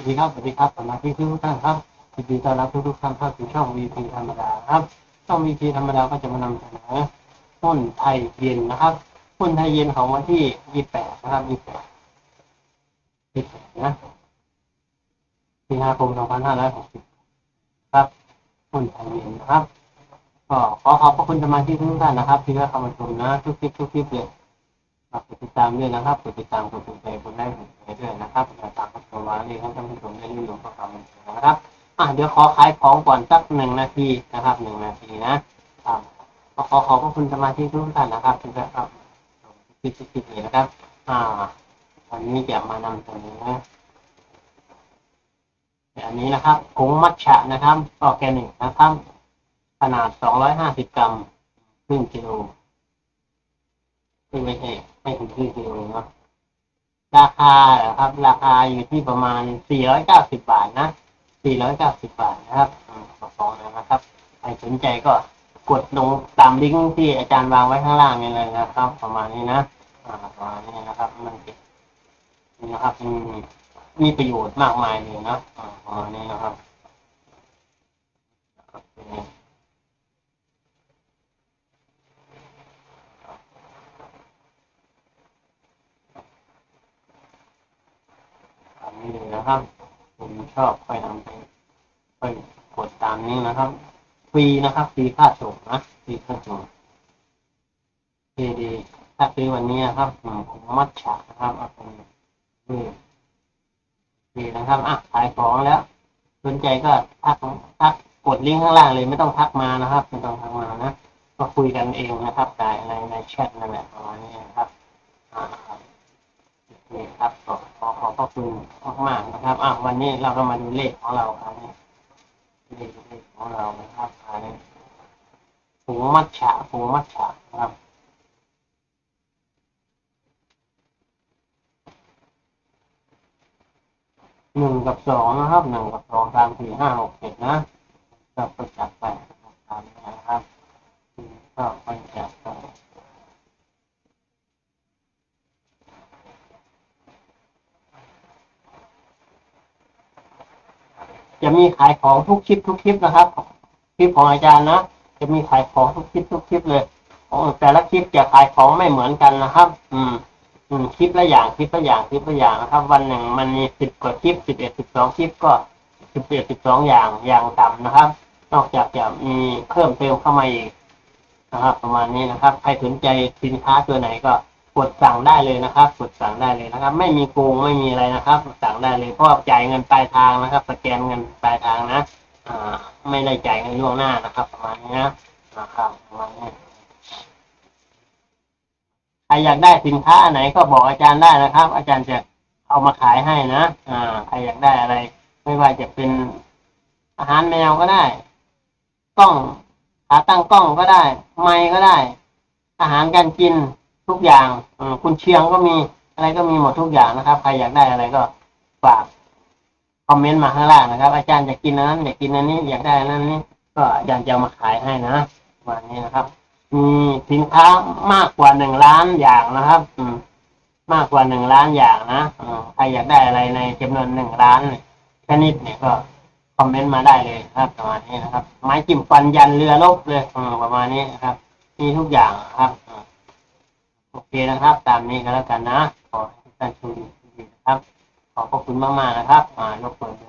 สวัสดีครับสวัสดีครับสมาชิกทุกท่านครับยินดีต้อนรับทุกทุกๆท่านเข้าสู่ช่อง VP ธรรมดาครับ ช่อง VP ธรรมดาก็จะมานำเสนอหุ้นไทยเย็นนะครับหุ้นไทยเย็นของวันที่ 28 นะครับ 28 28นะสิงหาคม 2560 ครับหุ้นไทยเย็นนะครับก็ขอขอบพระคุณสมาชิกทุกท่านนะครับ ที่ได้เข้ามาชมนะ ทุกคลิปทุกคลิปเลยฝากกดติดตามด้วยนะครับกดติดตามกดถูกใจกดไลค์ามกดตัวมาเลยให้ท่านผู้ชมได้รู้เรื่องขอความบันนะครับ อะเดี๋ยวขอขายของก่อนสักหนึ่งนาทีนะครับหนึ่งนาทีนะอ่าก็ขอขอบพระคุณสมาชิกทุกท่านนะครับที่ได้เข้าคลิปคลิปนี้นะครับ อ่าวันนี้จะมานำเสนออันนี้นะครับผงมัทฉะนะครับออแกนิกนะครับ ขนาด 250 กรัมครึ่งกิโลไม่ใช่ไม่ถึงครึ่งกิโลเนาะ ราคาเหรอครับ ราคาอยู่ที่ประมาณ 490 บาทนะ 490 บาทนะครับอืมขอฟองนะครับใครสนใจก็กดลงตามลิงก์ที่อาจารย์วางไว้ข้างล่างนี่เลยนะครับ ประมาณนี้นะประมาณนี้นะครับ มันนี่นะครับมีมีประโยชน์มากมายเลยนะอ่าประมาณนี้นะครับโอเค ตาม นะครับ ผมชอบค่อยทำไปค่อยกดตามนี้นะครับฟรีนะครับฟรีค่าส่งนะฟรีค่าส่งฟรีดีถ้าซื้อวันนี้นะครับผมมัดฉากนะครับเอาเป็นนี่ฟรีนะครับอะขายของแล้วสนใจก็ทักทักกดลิงก์ข้างล่างเลย ไม่ต้องทักมานะครับไม่ต้องทักมานะ ก็คุยกันเองนะครับในในในแชทนั่นแหละประมาณนี้นะครับ อ่าครับ นี่ครับขอขอขอบ พระคุณมากๆนะครับอะวันนี้เราก็มาดูเลขของเราครับนี่เลขเลขของเรานะครับอันนี้ผงมัทฉะผงมัทฉะครับหนึ่งกับสองนะครับหนึ่งกับสองสามสี่ห้าหกเจ็ดนะก็ไปจัดไปนะจับตามนะครับก็ไปจัดไป จะมีขายของทุกคลิปทุกคลิปนะครับคลิปของอาจารย์นะจะมีขายของทุกคลิปทุกคลิปเลยอแต่ละคลิปจะขายของไม่เหมือนกันนะครับ อืม อืมคลิปละอย่างคลิปละอย่างคลิปละอย่างนะครับ วันหนึ่งมันมีสิบกว่าคลิปสิบเอ็ดสิบสองคลิปก็สิบเอ็ดสิบสองอย่างอย่างต่ำนะครับ นอกจากจะมีเพิ่มเติมเข้ามาอีกนะครับ ประมาณนี้นะครับ ใครสนใจสินค้าตัวไหนก็ กดสั่งได้เลยนะครับ กดสั่งได้เลยนะครับ ไม่มีโกงไม่มีอะไรนะครับสั่งได้เลยเพราะว่าจ่ายเงินปลายทางนะครับ สแกนเงินปลายทางนะอ่าไม่ได้จ่ายเงินล่วงหน้านะครับ ประมาณนี้นะนะครับประมาณนี้ใครอยากได้สินค้าอันไหนก็บอกอาจารย์ได้นะครับ อาจารย์จะเอามาขายให้นะอ่าใครอยากได้อะไร ไม่ว่าจะเป็นอาหารแมวก็ได้ กล้องขาตั้งกล้องก็ได้ ไม้ก็ได้ อาหารการกิน ทุกอย่างคุณเชียงก็มีอะไรก็มีหมดทุกอย่างนะครับ ใครอยากได้อะไรก็ฝากคอมเมนต์มาข้างล่างนะครับ อาจารย์อยากกินนั้นอยากกินอันนี้อยากได้นั้นนี่ก็อาจารย์จะมาขายให้นะประมาณนี้นะครับ มีสินค้ามากกว่าหนึ่งล้านอย่างนะครับ อืมมากกว่าหนึ่งล้านอย่างนะอใครอยากได้อะไรในจำนวนหนึ่งล้านชนิดเนี่ยก็คอมเมนต์มาได้เลยครับประมาณนี้นะครับ ไม้จิ้มฟันยันเรือลบเลยอืประมาณนี้นะครับ มีทุกอย่างครับอืม เคนะครับ ตามนี้ก็แล้วกันนะ ขอให้ทุกท่านโชคดีนะครับ ขอบพระคุณมากๆนะครับอ่ารบกวน